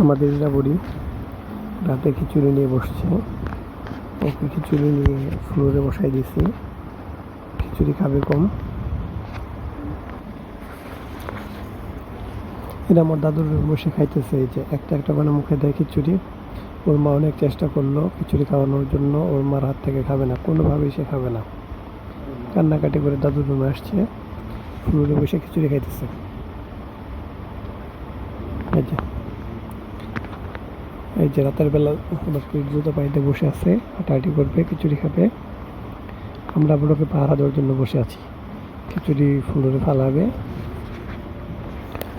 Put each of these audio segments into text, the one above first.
আমাদের বলি রাতে খিচুড়ি নিয়ে বসছে। ওকে খিচুড়ি নিয়ে ফ্লোরে বসাই দিয়েছি খিচুড়ি খাবে কম। এটা আমার দাদুর বসে খাইতেছে, এই যে একটা একটা করে মুখে দেয় খিচুড়ি। ওর মা অনেক চেষ্টা করল খিচুড়ি খাওয়ানোর জন্য, ওর মার হাত থেকে খাবে না, কোনোভাবেই সে খাবে না। কান্নাকাটি করে দাদুর রুমে আসছে ফ্লোরে বসে খিচুড়ি খাইতেছে। যে। এই যে রাতের বেলা আবার কি জুতো পাইতে বসে আছে হাঁটাহাঁটি করবে, খিচুড়ি খাবে। আমরা বড়কে পাহারা দেওয়ার জন্য বসে আছি। খিচুড়ি ফুলরে ফালাবে।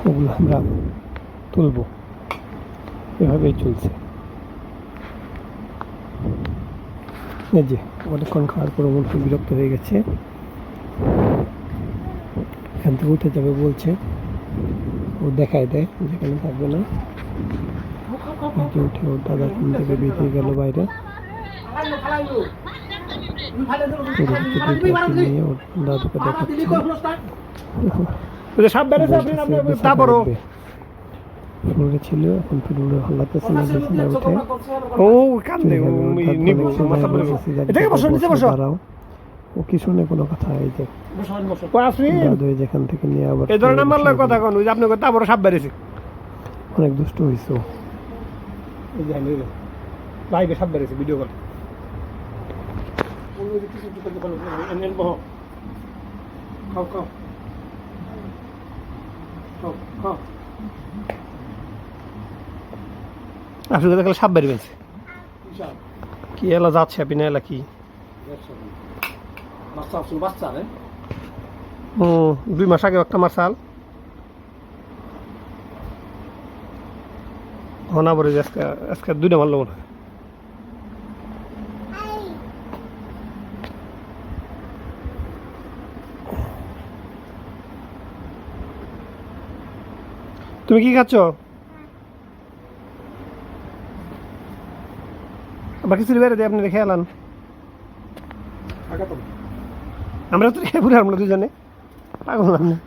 ওগুলো আমরা তুলবো। এভাবেই চলছে। এই যে, অনেকক্ষণ খাওয়ার পর মন বিরক্ত হয়ে গেছে। এখান থেকে উঠে যাবে বলছে, ও দেখায় দেয়, যেখানে থাকবে না। এই উঠে ওর দাদা ঘুম থেকে বেরিয়ে গেল বাইরে। নিয়ে ওর দাদুকে দেখাচ্ছে ফ্লোরে ছিল এখন ফ্লোরে হলাতেছে না বিছানায় উঠে। ও কান্দে ও নিব মাথা পড়ে এটাকে বসো নিচে বসো দাঁড়াও। ও কি শুনে কোনো কথা এই যে ও যেখান থেকে নিয়ে আবার এই ধরনের আমার কথা কোন ওই যে আপনি তারপরও সাপ অনেক দুষ্ট হয়েছে লাইভে সাপ বেড়েছে ভিডিও কল খাও খাও। আসলে দেখলে সাপ বেড়ে গেছে কি এলা যাচ্ছে আপনি না এলা কি? বাচ্চা বাচ্চা হুম দুই মাস আগে একটা মার্শাল হনা যে আজকে আজকে দুইটা মারলো মনে হয়। তুমি কি খাচ্ছ? বাকি ছিল বেড়ে দিয়ে আপনি রেখে এলান আমরা তো পুরো আমরা দুজনে। পাগল না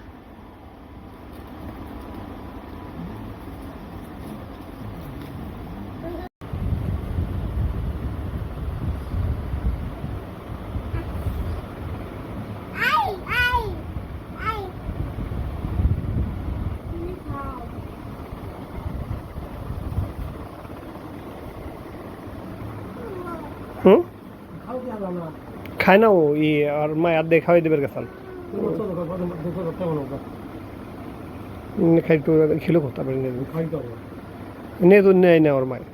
Ai, ai, ai. হুম খাও কি আলাম না খায় না ও, ই আর মা আর দিয়ে খাওয়াই দেবে গেছাল খাই তো তো। নে ওর মায়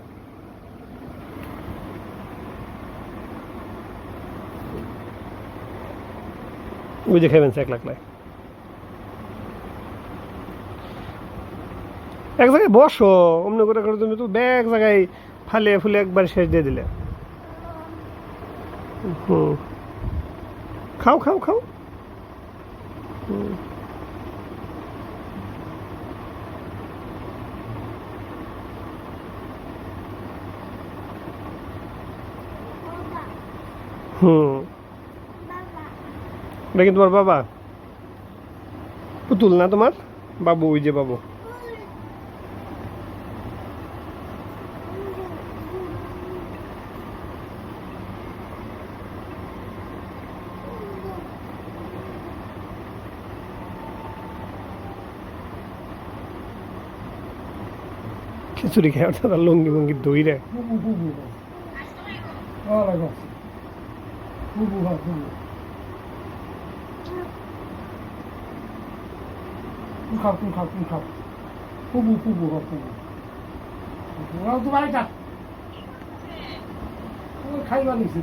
ওই যে এক লাখ লাই এক জায়গায় বসো, অমনি করে করে তুমি তো এক জায়গায় ফালে ফুলে একবার শেষ দিয়ে দিলে। হুম। খাও খাও খাও। হুম। হুম এটা কি তোমার বাবা? পুতুল না তোমার? বাবু, ওই যে বাবু। খিচুড়ি খেয়ে তারা লঙ্গি মঙ্গি দই রে বুবু বুবু ওয়ালাই বাস বুবু হ্যাঁ বুবু খাও তুমি খাও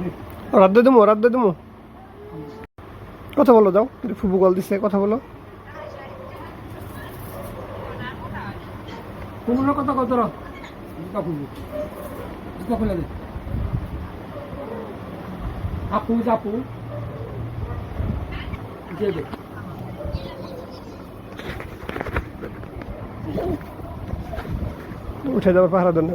রে রাত দিয়ে দেবো রাত দেবো কথা বলো, যাও। ফুবু কল দিছে, কথা বলো। কুমড়োর কত কত র জুতা খুলবি। জুতা খুলে দে। আপু আপু। দিয়ে দে। উঠে যাবার পাহারা দেন